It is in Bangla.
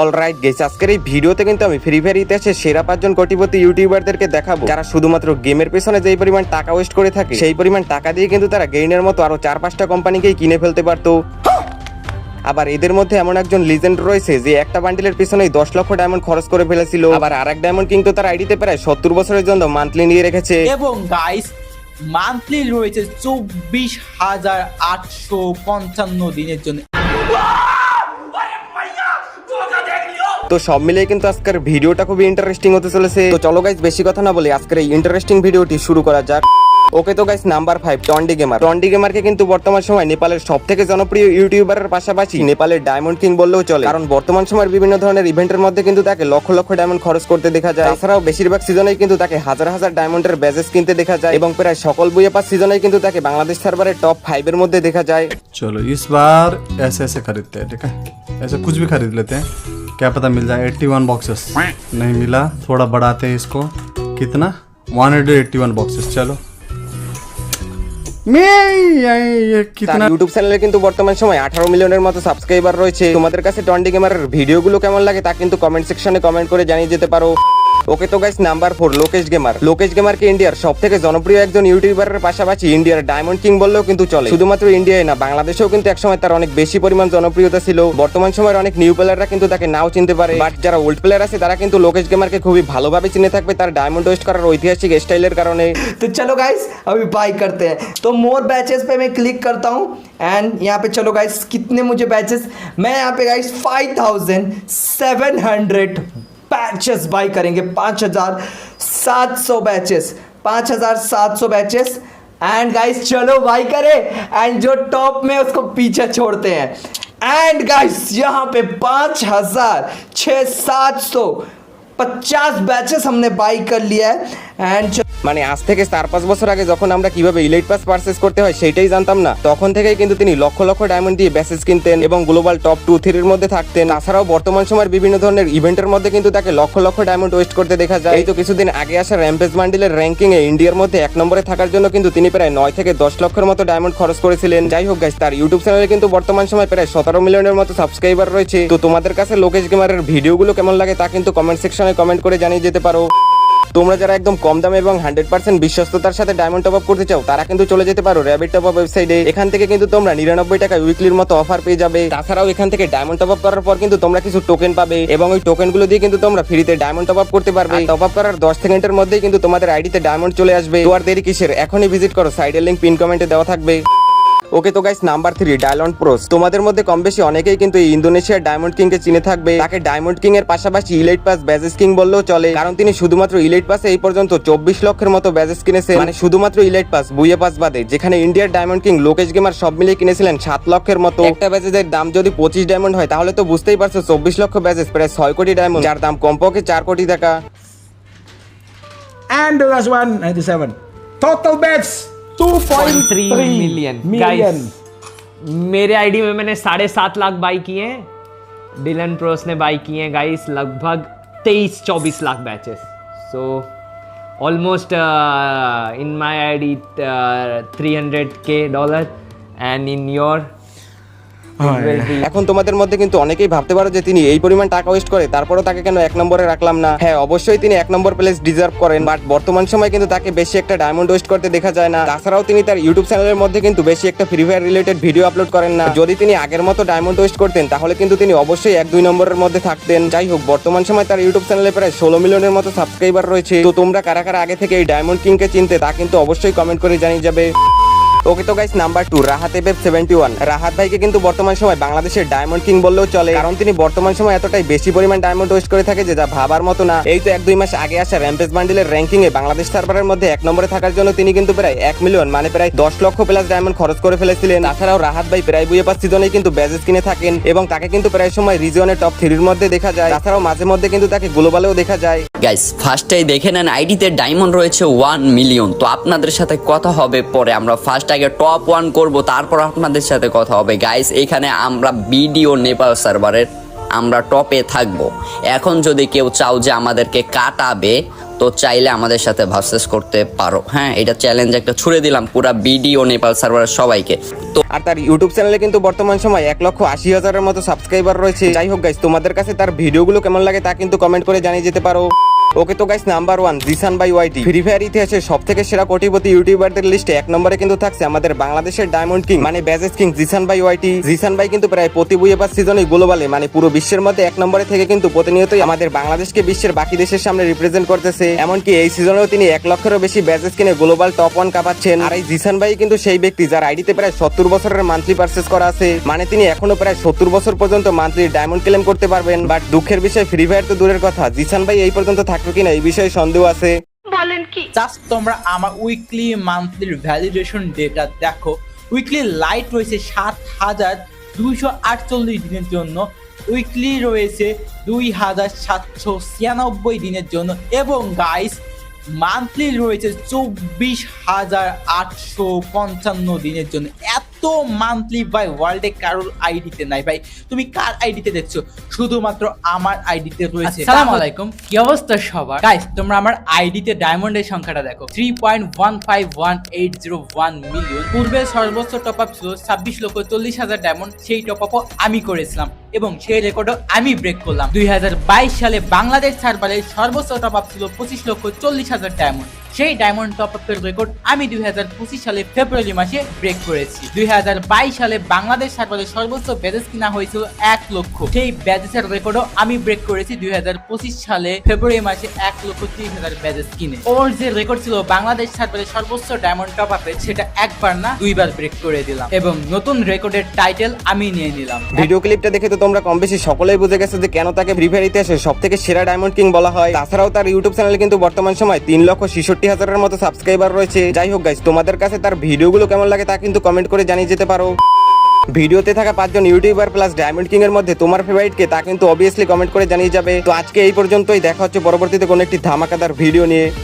অলরাইট গেস আজকের এই ভিডিওতে কিন্তু আমি ফ্রি ফায়ার ইতিহাসের সেরা পাঁচজন কোটিপতি ইউটিউবারদেরকে দেখাবো। যারা শুধুমাত্র গেমের পেছনে যেই পরিমাণ টাকা ওয়েস্ট করে থাকে, সেই পরিমাণ টাকা দিয়ে কিন্তু তারা গেইনের মতো আরও চার পাঁচটা কোম্পানিকেই কিনে ফেলতে পারতো। আবার এদের মধ্যে এমন একজন লিজেন্ড রয়েছে যে একটা বান্ডিলের পিছনেই দশ লক্ষ ডায়মন্ড খরচ করে ফেলেছিল। আবার আর এক ডায়মন্ড কিন্তু তার আইডিতে প্রায় সত্তর বছরের জন্য মান্থলি নিয়ে রেখেছে। এবং গাইস মান্থলি রয়েছে চব্বিশ হাজার আটশো পঞ্চান্ন দিনের জন্য। তো সব মিলিয়ে কিন্তু আজকের ভিডিওটা খুবই ইন্টারেস্টিং হতে চলেছে তো চলো গাইজ বেশি কথা না বলে আজকের এই ইন্টারেস্টিং ভিডিওটি শুরু করা যাক ওকে তো guys number five Tondi Gamer Tondi গেমারকে কিন্তু বর্তমান সময় নেপালের সব থেকে জনপ্রিয় ইউটিউবারের পাশাপাশি নেপালের ডায়মন্ড কিং বললেও চলে কারণ বর্তমান সময়ের বিভিন্ন ধরনের ইভেন্টের মধ্যে কিন্তু তাকে লক্ষ লক্ষ ডায়মন্ড খরচ করতে দেখা যায় তাছাড়াও বেশিরভাগ সিজনেই কিন্তু তাকে হাজার হাজার ডায়মন্ডের ব্যাজেস কিনতে দেখা যায় এবং প্রায় সকল বইয়ে পাস সিজনেই কিন্তু তাকে বাংলাদেশ সার্ভারের টপ ফাইভের মধ্যে দেখা যায় चलो इस बार ऐसे ऐसे खरीदते हैं ठीक है ऐसे कुछ भी खरीद लेते हैं क्या पता मिल जाए 81 बॉक्सेस नहीं मिला थोड़ा बढ़ाते हैं इसको कितना 181 बॉक्सेस चलो मैं ये ये তার कितना ইউটিউব চ্যানেলে কিন্তু বর্তমান সময় মিলিয়নের মতো সাবস্ক্রাইবার রয়েছে। তোমাদের কাছে টন্ডি গেমারের ভিডিওগুলো কেমন লাগে তা কিন্তু কমেন্ট সেকশনে কমেন্ট করে জানিয়ে যেতে পারো। ওকে তো guys number four Lokesh gamer Lokesh ইন্ডিয়ার সব থেকে জনপ্রিয় একজন ইউটিউবারের পাশাপাশি ইন্ডিয়ার ডায়মন্ড কিং বললেও কিন্তু চলে। শুধুমাত্র ইন্ডিয়ায় না বাংলাদেশেও কিন্তু একসময় তার অনেক বেশি পরিমাণ জনপ্রিয়তা ছিল। বর্তমান সময়ের অনেক নিউ প্লেয়াররা কিন্তু তাকে নাও চিনতে পারে। বাট যারা ওল্ড প্লেয়ার আছে তারা কিন্তু লোকেশ গেমারকে খুবই ভালোভাবে চিনে থাকবে তার ডায়মন্ড ওয়েস্ট করার ঐতিহাসিক স্টাইলের কারণে। তো চলো গাইস আমি বাই করতে। তো मोर बैचेस पे मैं क्लिक करता हूँ। एंड यहाँ पे चलो गाइस कितने मुझे बैचेस मैं यहाँ पे guys five thousand seven hundred badges buy करेंगे। पाँच हज़ार सात सौ बैचेस पाँच हज़ार सात सौ बैचेस एंड गाइस चलो बाय करें। एंड जो टॉप में उसको पीछे छोड़ते हैं। एंड गाइस यहाँ पे पाँच हज़ार छः सात सौ पचास बैचेस हमने बाई कर लिया है। एंड মানে আজ থেকে চার পাঁচ বছর আগে যখন আমরা কীভাবে ইলাইট পাস পারচেস করতে হয় সেটাই জানতাম না। তখন থেকেই কিন্তু তিনি লক্ষ লক্ষ ডায়মন্ড দিয়ে ব্যাসেজ কিনতেন এবং গ্লোবাল টপ টু থ্রির মধ্যে থাকতেন। তাছাড়াও বর্তমান সময়ের বিভিন্ন ধরনের ইভেন্টের মধ্যে কিন্তু তাকে লক্ষ লক্ষ ডায়মন্ড ওয়েস্ট করতে দেখা যায়। এই তো কিছুদিন আগে আসা র্যাম্পেজ মান্ডিলের র্যাঙ্কিং এ ইন্ডিয়ার মধ্যে এক নম্বরে থাকার জন্য কিন্তু তিনি প্রায় নয় থেকে দশ লক্ষের মতো ডায়মন্ড খরচ করেছিলেন। যাই হোক গাইস তার ইউটিউব চ্যানেলে কিন্তু বর্তমান সময় প্রায় সতেরো মিলিয়নের মতো সাবস্ক্রাইবার রয়েছে। তো তোমাদের কাছে লোকেশ গেমারের ভিডিওগুলো কেমন লাগে তা কিন্তু কমেন্ট সেকশনে কমেন্ট করে জানিয়ে যেতে পারো। তোমরা যারা একদম কম দামে এবং হান্ড্রেড পার্সেন্ট বিশ্বস্ততার সাথে ডায়মন্ড টপ আপ করতে চাও, তারা কিন্তু চলে যেতে পারো র্যাবিট টপ আপ ওয়েবসাইটে এখান থেকে কিন্তু তোমরা নিরানব্বই টাকা উইকলির মতো অফার পেয়ে যাবে। তাছাড়াও এখান থেকে ডায়মন্ড টপ আপ করার পর কিন্তু তোমরা কিছু টোকেন পাবে এবং ওই টোকেনগুলো দিয়ে কিন্তু তোমরা ফ্রিতে ডায়মন্ড টপ আপ করতে পারবে। টপ আপ করার দশ সেকেন্ডের মধ্যেই কিন্তু তোমাদের আইডিতে ডায়মন্ড চলে আসবে। তো আর দেরি কিসের? এখনই ভিজিট করো। সাইডের লিঙ্ক পিন কমেন্টে দেওয়া থাকবে। ওকে তো guys number three diamond pros তোমাদের মধ্যে কম বেশি অনেকেই কিন্তু ইন্দোনেশিয়ার ডায়মন্ড কিং কে চিনে থাকবে। তাকে ডায়মন্ড কিং এর পাশাপাশি ইলেট পাস ব্যাজেস কিং বললেও চলে। কারণ তিনি শুধুমাত্র ইলেট পাসে এই পর্যন্ত চব্বিশ লক্ষের মতো ব্যাজেস কিনেছেন। মানে শুধুমাত্র ইলেট পাস বুয়ে পাস বাদে। যেখানে ইন্ডিয়ার ডায়মন্ড কিং লোকেশ গেমার সব মিলিয়ে কিনেছিলেন সাত লক্ষের মতো। একটা ব্যাজেসের দাম যদি পঁচিশ ডায়মন্ড হয় তাহলে তো বুঝতেই পারছ চব্বিশ লক্ষ ব্যাজেস প্রায় ছয় কোটি ডায়মন্ড যার দাম কমপক্ষে চার কোটি টাকা। And the last one, 97. Total bets! 2.3 million million guys मेरे आईडी में मैंने साढ़े सात लाख बाई किए हैं। डिलन प्रोस ने बाई किए हैं गाइस लगभग तेईस चौबीस lakh badges so almost in my I D three hundred K dollar and in your এখন তোমাদের মধ্যে কিন্তু অনেকেই ভাবতে পারো যে তিনি এই পরিমাণ টাকা ওয়েস্ট করে, তারপরও তাকে কেন এক নম্বরে রাখলাম না? হ্যাঁ অবশ্যই তিনি এক নম্বর প্লেস ডিজার্ভ করেন বাট বর্তমান সময় কিন্তু তাকে বেশি একটা ডায়মন্ড ওয়েস্ট করতে দেখা যায় না। তাছাড়াও তিনি তার ইউটিউব চ্যানেলের মধ্যে কিন্তু বেশি একটা free fire related video upload করেন না। যদি তিনি আগের মতো ডায়মন্ড ওয়েস্ট করতেন, তাহলে কিন্তু তিনি অবশ্যই এক দুই নম্বরের মধ্যে থাকতেন। যাই হোক, বর্তমান সময় তার ইউটিউব চ্যানেলে প্রায় ষোলো মিলিয়নের মতো সাবস্ক্রাইবার রয়েছে। তো তোমরা কারা কারা আগে থেকে এই ডায়মন্ড কিংকে চিনতে, তা কিন্তু অবশ্যই কমেন্ট করে জানিয়ে যাবে। ওকে তো গাইস নাম্বার টু রাহাত এবেব সেভেন্টি ওয়ান রাহাত ভাইকে কিন্তু বর্তমান সময় বাংলাদেশের ডায়মন্ড কিং বললেও চলে, কারণ তিনি বর্তমান সময় এতটাই বেশি পরিমাণ ডায়মন্ড ওয়েস্ট করে থাকে যে যা ভাবার মতো না। এই তো এক দুই মাস আগে আসা র্যাম্পেজ বান্ডিলের র্যাঙ্কিং এ বাংলাদেশ সার্ভারের মধ্যে এক নম্বরে থাকার জন্য তিনি কিন্তু প্রায় এক মিলিয়ন মানে প্রায় দশ লক্ষ প্লাস ডায়মন্ড খরচ করে ফেলেছিলেন। তাছাড়াও রাহাত ভাই প্রায় বুয়ে পাঁচ সিজনেই কিন্তু ব্যাজেস কিনে থাকেন এবং তাকে কিন্তু প্রায় সময় রিজিয়নের টপ থ্রির মধ্যে দেখা যায়। তাছাড়াও মাঝে মধ্যে কিন্তু তাকে গ্লোবালেও দেখা যায়। গাইস ফার্স্টেই দেখে নেন আইডিতে ডায়মন্ড রয়েছে ওয়ান মিলিয়ন তো আপনাদের সাথে কথা হবে, পরে আমরা ফার্স্ট আগে টপ ওয়ান করব, তারপর আপনাদের সাথে কথা হবে। গাইস এখানে আমরা বিডিও নেপাল সার্ভারের আমরা টপে থাকব। এখন যদি কেউ চাও যে আমাদেরকে কাটাবে তো চাইলে আমাদের সাথে ভার্সেস করতে পারো। হ্যাঁ এটা চ্যালেঞ্জ একটা ছুড়ে দিলাম পুরা বিডি ও নেপাল সার্ভারের সবাইকে। তো আর তার ইউটিউব চ্যানেলে কিন্তু বর্তমান সময় এক লক্ষ আশি হাজারের মতো সাবস্ক্রাইবার রয়েছে। যাই হোক গাইস তোমাদের কাছে তার ভিডিওগুলো কেমন লাগে তা কিন্তু কমেন্ট করে জানিয়ে যেতে পারো। ওকে তো guys number one Jisan by YT free fire ইতিহাসে সব থেকে সেরা কোটিপতি ইউটিউবারদের লিস্টে এক নম্বরে কিন্তু থাকছে আমাদের বাংলাদেশের ডায়মন্ড কিং মানে badges king Jisan by YT Jisan by কিন্তু প্রায় প্রতি বুয়েবার সিজনে গ্লোবালে মানে পুরো বিশ্বের মধ্যে এক নম্বরে থেকে কিন্তু প্রতিনিয়তই আমাদের বাংলাদেশকে বিশ্বের বাকি দেশের সামনে রিপ্রেজেন্ট করতেছে। এমনকি এই সিজনেও তিনি এক লক্ষেরও বেশি ব্যাজেস কিনে গ্লোবাল টপ ওয়ান কাপাচ্ছেন। আর এই জিসান ভাই কিন্তু সেই ব্যক্তি যার আইডিতে প্রায় সত্তর বছরের মান্থলি পার্সেস করা আছে। মানে তিনি এখনও প্রায় সত্তর বছর পর্যন্ত মান্থলি ডায়মন্ড ক্লেম করতে পারবেন। বাট দুঃখের বিষয় ফ্রি ফায়ার তো দূরের কথা। জিসান ভাই এই পর্যন্ত থাকবে কিনা এই বিষয়ে সন্দেহ আছে। জাস্ট তোমরা আমার উইকলি মান্থলির ভ্যালিডেশন ডেটা দেখো। উইকলি লাইট রয়েছে সাত হাজার দুইশো আটচল্লিশ দিনের জন্য। উইকলি রয়েছে দুই হাজার সাতশো ছিয়ানব্বই দিনের জন্য। এবং গাইস মান্থলি রয়েছে চব্বিশ হাজার আটশো পঞ্চান্ন দিনের জন্য। এত মান্থলি ভাই ওয়ার্ল্ডে কারোর আইডিতে নাই ভাই। তুমি কার আইডিতে দেখছ? শুধুমাত্র আমার আইডিতে রয়েছে। আসসালামু আলাইকুম। কি অবস্থা সবার? গাইস তোমরা আমার আইডিতে ডায়মন্ডের সংখ্যাটা দেখো। Three point one five one eight zero one million পূর্বে সর্বোচ্চ টপ আপ ছিল ছাব্বিশ লক্ষ চল্লিশ হাজার ডায়মন্ড সেই টপ আপও আমি করেছিলাম এবং সেই রেকর্ডও আমি ব্রেক করলাম। দুই হাজার বাইশ সালে বাংলাদেশ সার্ভারে সর্বোচ্চ টপ আপ ছিল পঁচিশ লক্ষ চল্লিশ হাজার ডায়মন্ড সেই ডায়মন্ড টপ আপের রেকর্ড আমি দুই হাজার পঁচিশ সালে ফেব্রুয়ারি মাসে ব্রেক করেছি। দুই হাজার বাইশ সালে বাংলাদেশ সার্ভারে সর্বোচ্চ ব্যাজেস কিনা হয়েছিল এক লক্ষ। সেই ব্যাজেসের রেকর্ডও আমি ব্রেক করেছি দুই হাজার পঁচিশ সালে ফেব্রুয়ারি মাসে এক লক্ষ তিরিশ হাজার ব্যাজেস কিনে। ওর যে রেকর্ড ছিল বাংলাদেশ সার্ভারে সর্বোচ্চ ডায়মন্ড টপ আপে সেটা একবার না, দুইবার ব্রেক করে দিলাম। এবং নতুন রেকর্ডের টাইটেল আমি নিয়ে নিলাম। ভিডিও ক্লিপটা দেখে তো তোমরা কম বেশি সকলেই বুঝে গেছো যে কেন তাকে ফ্রি ফায়ার ইতিহাসে সব থেকে সেরা ডায়মন্ড কিং বলা হয়। তাছাড়াও তার ইউটিউব চ্যানেলে কিন্তু বর্তমান সময় তিন লক্ষ ছেষট্টি হাজারের মতো সাবস্ক্রাইবার রয়েছে। যাই হোক গাইস তোমাদের কাছে তার ভিডিওগুলো কেমন লাগে তা কিন্তু কমেন্ট করে জানিয়ে যেতে পারো। ভিডিওতে থাকা পাঁচজন ইউটিউবার প্লাস ডায়মন্ড কিং এর মধ্যে তোমার ফেভারিটকে তা কিন্তু অবভিয়াসলি কমেন্ট করে জানিয়ে যাবে। তো আজকে এই পর্যন্তই, দেখা হচ্ছে পরবর্তীতে কোনো একটি ধামাকাদার ভিডিও নিয়ে।